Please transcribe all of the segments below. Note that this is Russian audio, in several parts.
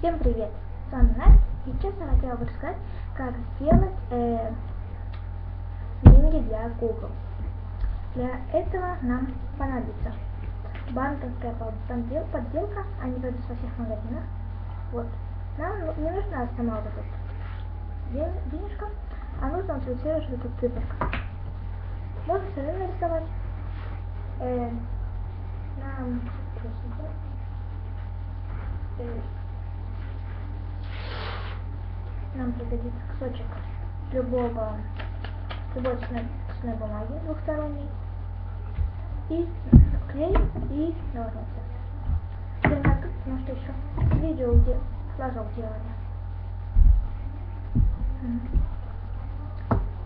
Всем привет! С вами Настя. Сейчас я хотела бы рассказать, как сделать э, деньги для кукол. Для этого нам понадобится банковская поддел подделка, они пойдут во всех магазинах. Вот. Нам не нужна сама вот эта денежка, а нужно вот всего лишь эта циферка. Можно сразу нарисовать. Э, нам э, нам пригодится кусочек любого любой цветной, цветной бумаги двухсторонней и клей и ножницы. Примерно тут, потому что еще видео, где флажок делали.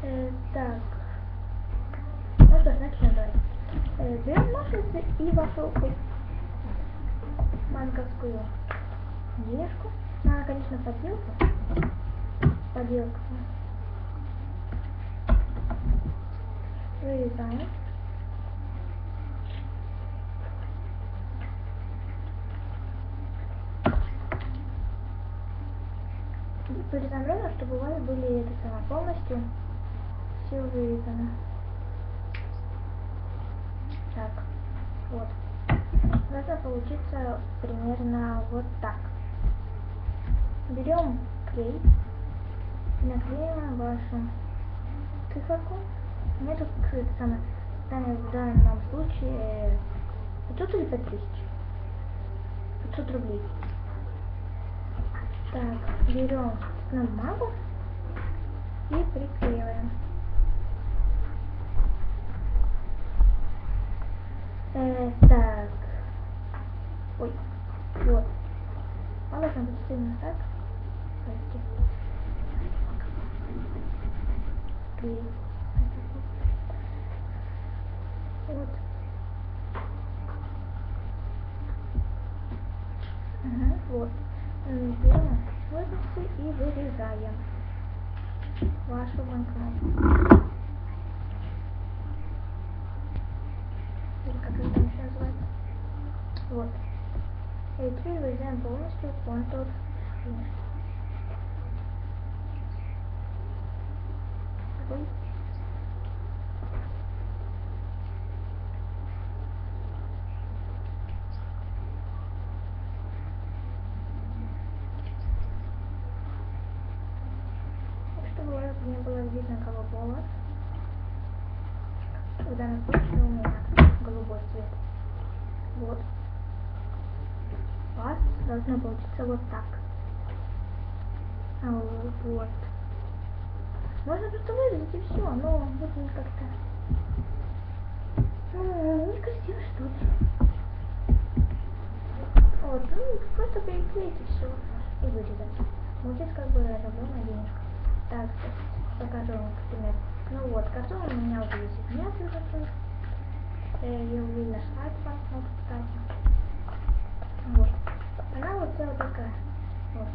Э, так. Ну что ж, начнем давай. Э, берем ножницы и вашу банковскую денежку. Надо, конечно, подделку поделка. Вырезаем. Вырезаем ровно, чтобы у вас были это самое полностью все вырезано. Так, вот. Должно получиться примерно вот так. Берем клей наклеиваем вашу циферку. У меня тут это самое, в данном случае 500 или 5000? 500 рублей. Так, берем на бумагу и приклеиваем. Э, так. Ой, вот. Должно быть именно так. Вот. Угу, вот. Берем ножницы и вырезаем вашу банкноту. Или как это еще называется? Вот. И теперь вырезаем полностью контур финиш. Ой. Чтобы не было видно голубого. Данном случае у меня голубой цвет. Вот. У вас должно получиться вот так. А вот. Можно просто вырезать и все, но будет как-то ну, некрасиво что ли. Вот, ну просто переклеить и все. И вырезать. Вот здесь как бы разобрана денежка. Вам, например. Ну вот, картон у меня уже есть готов. Э, я уже нашла эту банкноту, кстати. Вот. Она вот вся вот такая. Вот.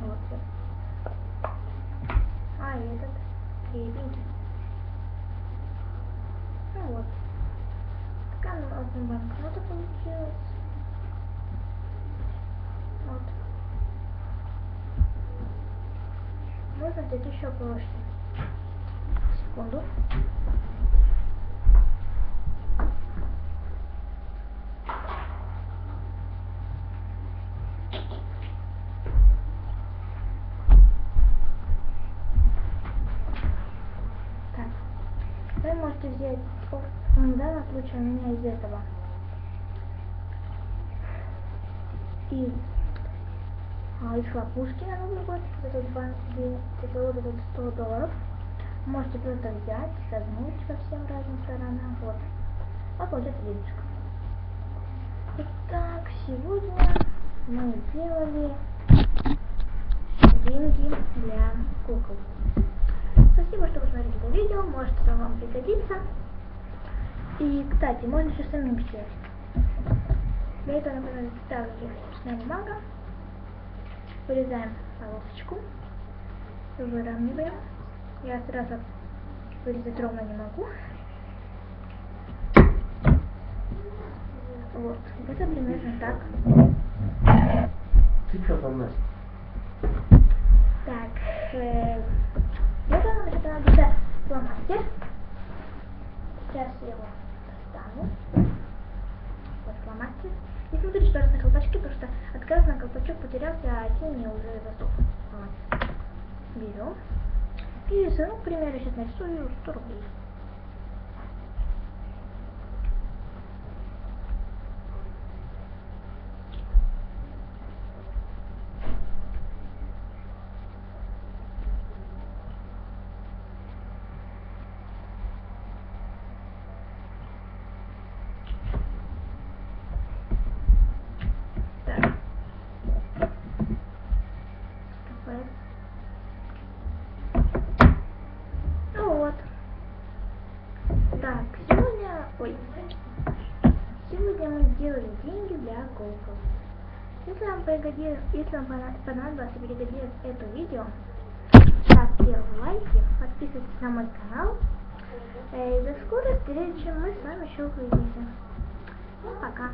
Вот. А, и этот ребенький. Ну вот. Такая у нас банкнота Взять еще проще. Секунду. Вы можете взять, в данном случае у меня из этого, из, а, из хлопушки на Новый год, это, два, это вот это 100 долларов. Можете просто взять, согнуть по всем разным сторонам, вот. А получается денежка. Итак, сегодня мы сделали деньги для кукол. Спасибо, что вы смотрели это видео, может это вам пригодится. И, кстати, можно еще самим сделать. Для этого нам понадобится также бумага. Вырезаем полосочку. Выравниваем. Я сразу вырезать ровно не могу. Вот. Это примерно так. интернет. Так, э, вот он мне понадобится фломастер. Сейчас я его достану. Вот фломастер. И смотрите, что раз на колпачке, потому что от красного колпачок потерялся, а синий уже засох. Вот. Берем. И ну, к примеру, сейчас нарисую 100 рублей. Так. Кафе. Ну вот. Так, сегодня... Ой. Сегодня мы сделали деньги для Google. Если вам пригодилось, если вам пона- понадобилось и пригодилось это видео, ставьте лайки, подписывайтесь на мой канал. Э, И до скорой встречи, мы с вами еще увидимся. Пока.